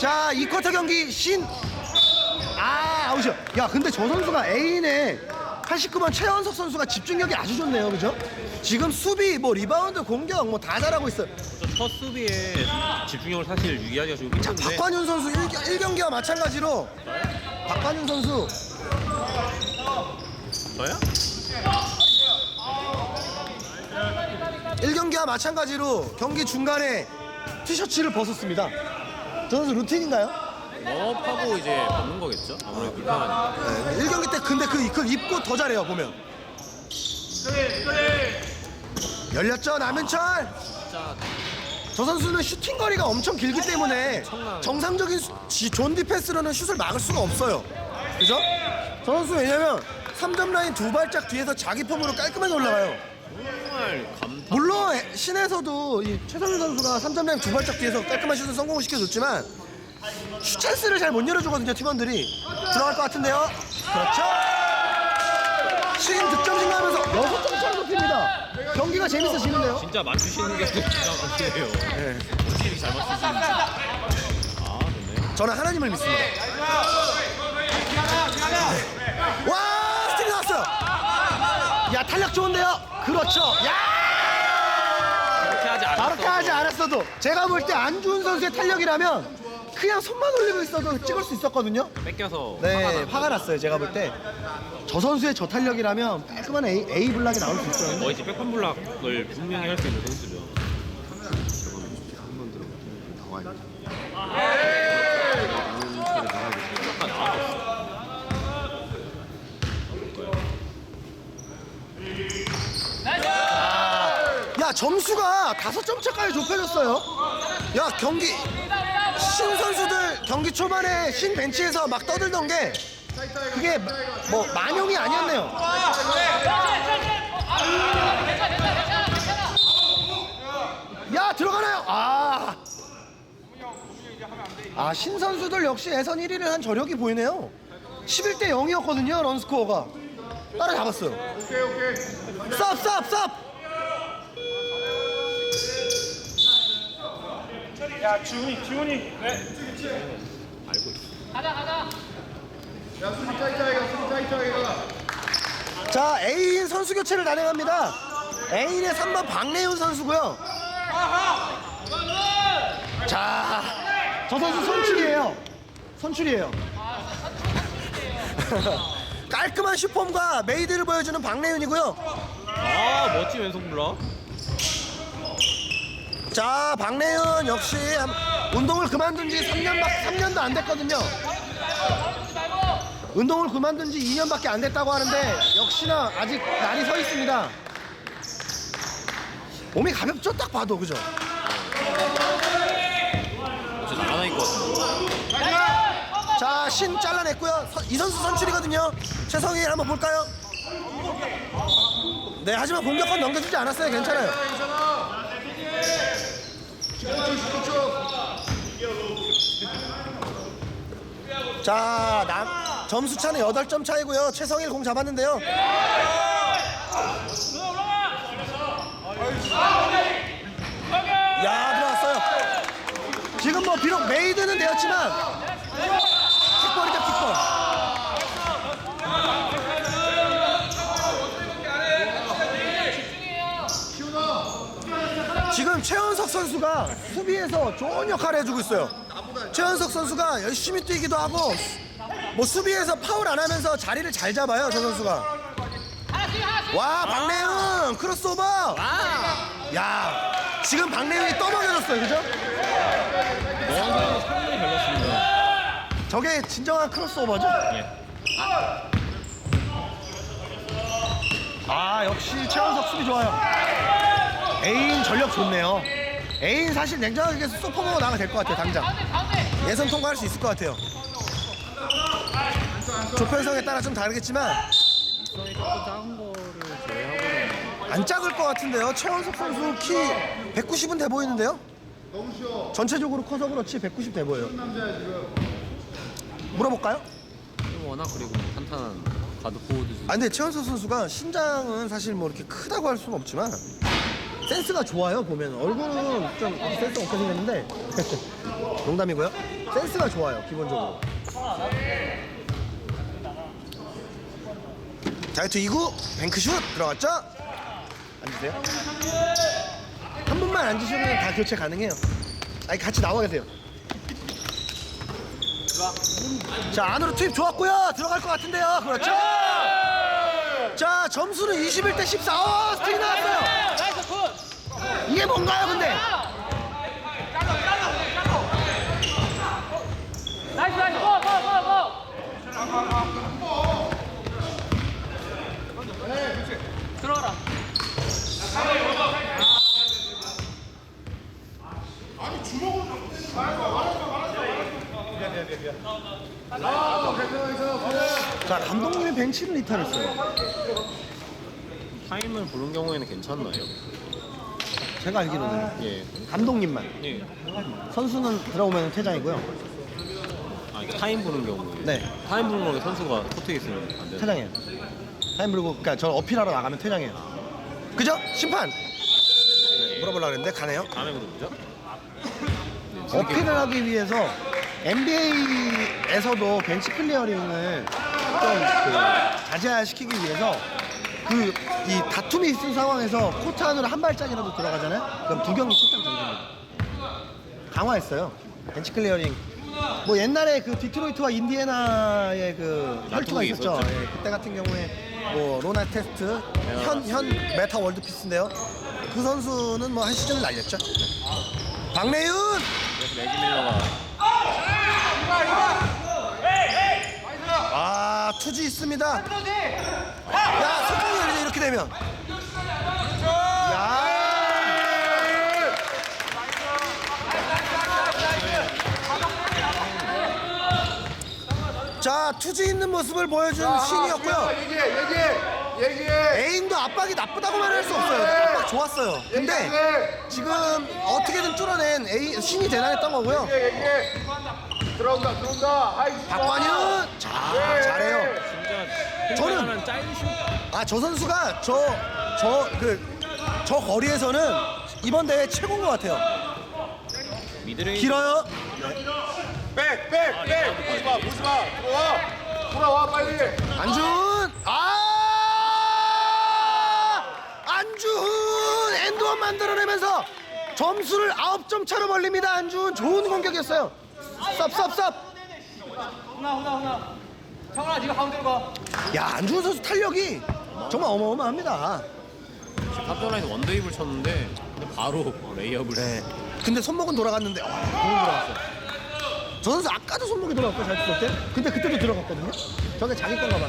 자, 이 쿼터 경기 신. 아, 아웃이요. 야, 근데 저 선수가 A인에 89번 최원석 선수가 집중력이 아주 좋네요. 그죠? 지금 수비, 뭐 리바운드, 공격 뭐 다 잘하고 있어요. 첫 수비에 집중력을 사실 유지하기가 좀 자, 힘든데 박관윤 선수 1, 경기와 마찬가지로 박관윤 선수 저요? 1경기와 마찬가지로 경기 중간에 티셔츠를 벗었습니다. 저 선수 루틴인가요? 업하고 이제 벗는 거겠죠? 아무래도 불편하니까 네, 1경기 때 근데 그, 그 입고 더 잘해요 보면 열렸죠 남현철 진짜 저 선수는 슈팅 거리가 엄청 길기 때문에. 정상적인 수- 지- 존 디펜스로는 슛을 막을 수가 없어요 그죠? 저 선수 왜냐면 3점 라인 두 발짝 뒤에서 자기 폼으로 깔끔하게 올라가요 정말 감탄. 물론 에- 신에서도 이 최성일 선수가 3점 라인 두 발짝 뒤에서 깔끔한 슛을 성공을 시켜줬지만 슛 찬스를 잘 못 열어주거든요 팀원들이. 들어갈 것 같은데요? 그렇죠. 신 득점 증가하면서 6점 차로 높입니다. 경기가 재밌어지는데요? 진짜 맞추시는 게 기가 막히네요. 어떻게 이렇게 잘 맞추시는지 아 좋네요. 저는 하나님을 믿습니다. 와 스틸이 나왔어요. 야 탄력 좋은데요 그렇죠. 야! 그렇게 하지 않았어도. 그렇게 하지 않았어도 제가 볼 때 안주훈 선수의 탄력이라면 그냥 손만 올리고 있어도 찍을 수 있었거든요. 뺏겨서 네 화가 나 화가 났어요 제가 볼 때. 저 선수의 저 탄력이라면 깔끔한 A, A 블락이 나올 수 있어요 거의 지금 백판 블락을 분명히 할 수 있는 선수죠. 야 점수가 다섯 점 차까지 좁혀졌어요 야 경기 신 선수들 경기 초반에 신 벤치에서 막 떠들던 게 그게 뭐 만용이 아니었네요 야 들어가나요 아 아, 신 선수들 역시 예선 1위를 한 저력이 보이네요. 11대 0이었거든요, 런스코어가. 따라잡았어요. 오케이! 야 지훈이 지훈이 네 알고 있어 자, A인 선수 교체를 단행합니다. A인의 3번 박래훈 선수고요. 자, 저 선수 선출이에요. 선출이에요. 깔끔한 슈폼과 메이드를 보여주는 박래훈이고요. 아 멋진 왼손 블락 자, 박래훈 역시 한- 운동을 그만둔 지 3년, 3년도 안 됐거든요. 운동을 그만둔 지 2년밖에 안 됐다고 하는데 역시나 아직 날이 서 있습니다. 몸이 가볍죠? 딱 봐도 그죠? 진짜 나가나일 것 같은데 자, 신 잘라냈고요. 서- 이 선수 선출이거든요. 최성일 한번 볼까요? 네, 하지만 공격권 넘겨주지 않았어요. 괜찮아요. 자, 남 점수 차는 8점 차이고요. 최성일 공 잡았는데요. 야, 들어왔어요. 지금 뭐 비록 메이드는 되었지만 킥볼이죠 킥볼 지금 최현석 선수가 수비에서 좋은 역할을 해주고 있어요 최현석 선수가 열심히 뛰기도 하고 뭐 수비에서 파울 안 하면서 자리를 잘 잡아요 저 선수가 와 박래훈 크로스오버 야 지금 박래훈이 떠먹여줬어요 그죠? 노원선이 상당히 별났습니다 저게 진정한 크로스오버죠? 예. 아 역시 최원석 수비 좋아요. 애인 전력 좋네요. 애인 사실 냉정하게 얘기해서 소퍼보고 나가 될것 같아요 당장. 예선 통과할 수 있을 것 같아요. 조편성에 따라 좀 다르겠지만 이선이 조금 작은 거를 제외하고는 안 작을 것 같은데요. 최원석 선수 키 190은 돼 보이는데요. 전체적으로 커서 그렇지 190 돼 보여요. 물어볼까요? 워낙 그리고 탄탄한 가드 포워드 아 근데 최원석 선수가 신장은 사실 뭐 이렇게 크다고 할 수는 없지만 센스가 좋아요 보면 얼굴은 좀 센스 없게 생겼는데. 농담이고요. 센스가 좋아요 기본적으로. 자이투 2구 뱅크슛 들어갔죠? 앉으세요. 한 분만 앉으시면 다 교체 가능해요. 아니 같이 나와 계세요. 자 안으로 투입 좋았고요. 들어갈 것 같은데요. 그렇죠? 자 점수는 21대 14 어, 스틱 나왔어요! 이게 뭔가요 근데 나이스 나이스 고! 고! 고! 고! 들어가라 자 감독님이 벤치를 이탈했어요 타임을 부른 경우에는 괜찮나요? 제가 알기로는 예. 감독님만 예. 선수는 들어오면 퇴장이고요 아, 타임 부른 경우에. 네. 타임 부른 경우에 선수가 코트에 있으면 안 되는. 퇴장이에요 타임 부르고 그러니까 저 어필하러 나가면 퇴장이에요 그죠? 심판 물어보려고 했는데 가네요 다음에 물어보죠. 어필을 하기 위해서 NBA에서도 벤치 클리어링을 좀 그 자제시키기 위해서 그 이 다툼이 있은 상황에서 코트 안으로 한 발짝이라도 들어가잖아요. 그럼 두 경기 출장 정지입니다. 강화했어요. 벤치 클리어링. 뭐 옛날에 그 디트로이트와 인디애나의 그 혈투가 있었죠. 있었죠. 예, 그때 같은 경우에 뭐 로나 테스트 현 현 메타 월드피스인데요. 그 선수는 뭐 한 시즌을 날렸죠. 박래윤 그래서 레기 밀러가 아 투지 있습니다. 이렇게 되면. 야. 자 투지 있는 모습을 보여준 신이었고요. 얘기해 얘기해 얘기해 에임도 압박이 나쁘다고 말할 수 없어요. 압박 좋았어요. 근데 얘기해 지금 어떻게든 뚫어낸 에이, 신이 대단했던 거고요. 얘기해 들어온다 들어온다 하이 박관윤 자 잘해요. 저는- 저는 짜이슈 아저 선수가 저 저 그 저 거리에서는 이번 대회 최고인 것 같아요. 미드레인. 길어요. 백 백 백. 보지 마 보지 마. 들어와. 돌아와 빨리. 안준! 아! 안준! 엔드원 만들어내면서 점수를 9점 차로 벌립니다. 안준. 좋은 공격이었어요. 쌉쌉쌉. 훈아 훈아 훈아. 정훈아 네가 가운데로 가 야 안준 선수 탄력이 정말 어마어마합니다. 탑전라인 원데이블 쳤는데 근데 바로 레이업을 네. 근데 손목은 돌아갔는데 아, 공은 들어갔어요. 저 선수 아까도 손목이 돌아갔고 잘 쳤을 때. 근데 그때도 들어갔거든요. 저게 자기 건가 봐.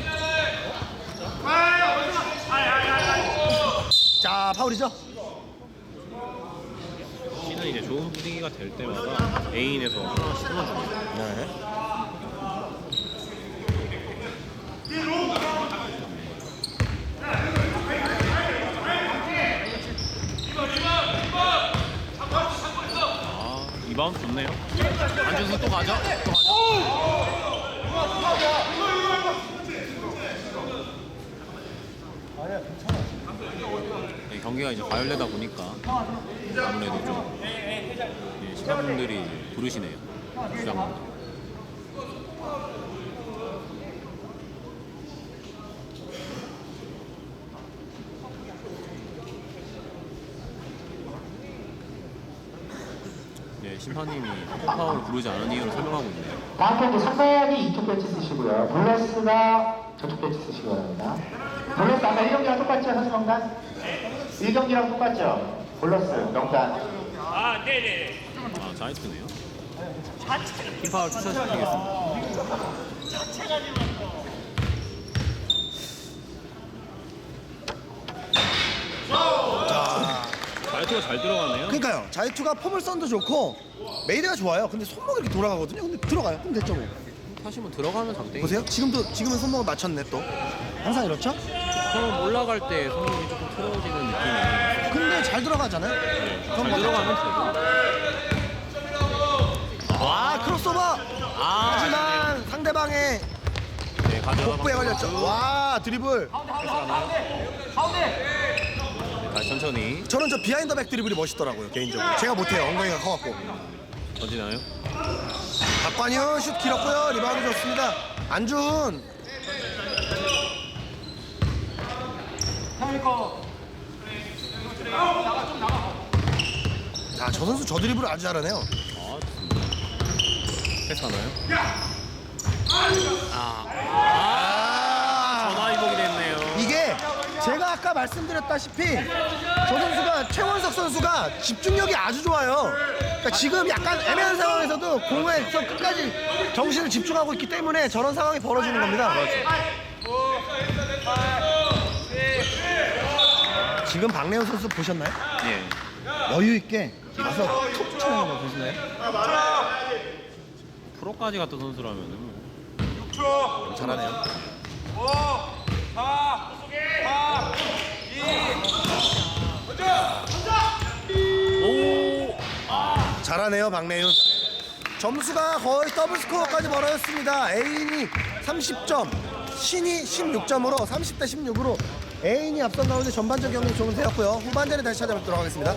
자 파울이죠. 시즌 이제 좋은 분위기가 될 때마다 애인에서 하나씩 끊어줍니다. 네. 아 리바운드 좋네요. 안준수 또 가죠? 또 가죠? 네, 경기가 이제 과열되다 보니까 아무래도 좀 예, 시청자분들이 부르시네요. 주장분들. 심판님이 파울을 부르지 않은 이유를 설명하고 있네요. 다음 경기 상대이 이쪽 벤치 쓰시고요. 블러스가 저쪽 벤치 쓰시기 바랍니다. 블러스 아까 1경기랑 똑같죠? 선수 명단? 1경기랑 똑같죠? 블러스 명단. 아, 자이트네요. 팀 파울 추천시키겠습니다. 자 이트가 잘 들어가네요. 그러니까요. 자이투가 포물선도 좋고 메이드가 좋아요. 근데 손목이 이렇게 돌아가거든요. 근데 들어가요. 그럼 됐죠 뭐. 하시면 들어가면 장땡이. 보세요. 지금도 지금은 손목을 맞췄네 또. 항상 이렇죠? 처음 올라갈 때 손목이 조금 틀어지는 느낌이. 근데 잘 들어가잖아요. 잘 들어가면 되고. 와 크로스오버. 아, 하지만 상대방의 네, 가져가. 복부에 걸렸죠. 와 드리블. 가운데 가운데 가운데 가운데 다시 천천히. 저는 저 비하인드 백 드리블이 멋있더라고요 개인적으로. 제가 못해요. 엉덩이가 커갖고. 던지나요? 박관현 슛 길었고요. 리바운드 좋습니다. 안준. 자저 선수 저 드리블 아주 잘하네요. 아. 패스하나요? 아, 아, 전화위복이 됐네요. 이게 제가 아까 말씀드렸다시피 저 선수가 최원석 선수가 집중력이 아주 좋아요. 그러니까 지금 약간 애매한 상황에서도 공에서 끝까지 정신을 집중하고 있기 때문에 저런 상황이 벌어지는 겁니다. 지금 박래훈 선수 보셨나요? 예. 여유 있게 가서 툭 치는 거 보시나요? 프로까지 갔던 선수라면은 뭐. 잘하네요. 잘하네요 박래윤. 점수가 거의 더블 스코어까지 벌어졌습니다. 애인이 30점 신이 16점으로 30대 16으로 애인이 앞선 가운데 전반적 경기 좋은 세였고요. 후반전에 다시 찾아뵙도록 하겠습니다